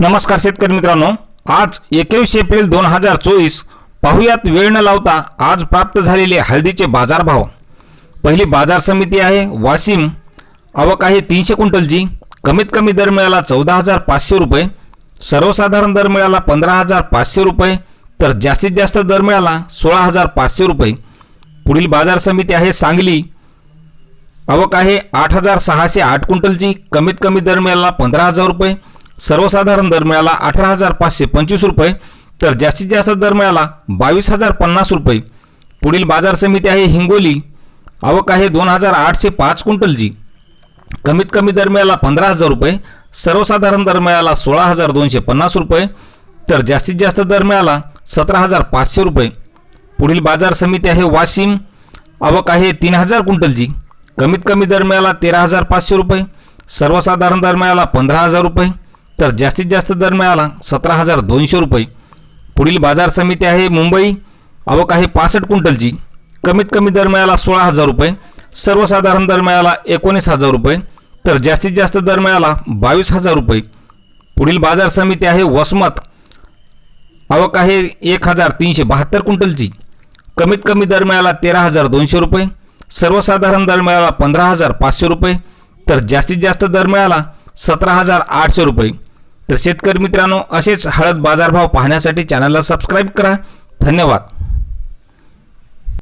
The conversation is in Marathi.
नमस्कार शेतकरी मित्रांनो. आज एकवीस एप्रिल दोन हजार चोवीस पाहुयात वेळ न लावता आज प्राप्त झालेले हळदीचे बाजारभाव. पहिली बाजार समिती आहे वाशिम. आवक आहे तीनशे क्विंटलची कमीत कमी दर मिळाला चौदा हजार पाचशे रुपये. सर्वसाधारण दर मिळाला पंधरा हजार पाचशे रुपये. तर जास्तीत जास्त दर मिळाला सोळा हजार पाचशे रुपये. पुढील बाजार समिती आहे सांगली. आवक आहे आठ हजार सहाशे आठ क्विंटलची कमीत कमी दर मिळाला पंधरा हजार रुपये. सर्वसाधारण दर मिळाला अठरा हजार पाचशे पंचवीस रुपये तर जास्तीत जास्त दर मिळाला बावीस हजार पन्नास रुपये. पुढील बाजार समिती आहे हिंगोली. आवक आहे दोन हजार आठशे पाच क्विंटलची कमीत कमी दर मिळाला पंधरा हजार रुपये सर्वसाधारण दर मिळाला सोळा हजार दोनशे पन्नास रुपये तर जास्तीत जास्त दर मिळाला सतरा हजार पाचशे रुपये. पुढील बाजार समिती आहे वाशिम. आवक आहे तीन हजार क्विंटलची कमीत कमी दर मिळाला तेरा हजार पाचशे रुपये सर्वसाधारण दर मिळाला पंधरा हजार रुपये तर जास्तीत जास्त दर मिळाला सतरा हजार दोनशे रुपये. पुढील बाजार समिती आहे मुंबई. आवक आहे पासष्ट क्विंटलची. कमीत कमी दर मिळाला सोळा हजार रुपये. सर्वसाधारण दर मिळाला एकोणीस हजार रुपये. तर जास्तीत जास्त दर मिळाला बावीस हजार रुपये. पुढील बाजार समिती आहे वसमत. आवक आहे एक हजार तीनशे बहात्तर क्विंटलची. कमीत कमी दर मिळाला तेरा हजार दोनशे रुपये. सर्वसाधारण दर मिळाला पंधरा हजार पाचशे रुपये. तर जास्तीत जास्त दर मिळाला सतरा हजार आठशे रुपये. तर शेतकरी मित्रांनो असेच हळद बाजारभाव पाहण्यासाठी चॅनलला सबस्क्राईब करा. धन्यवाद.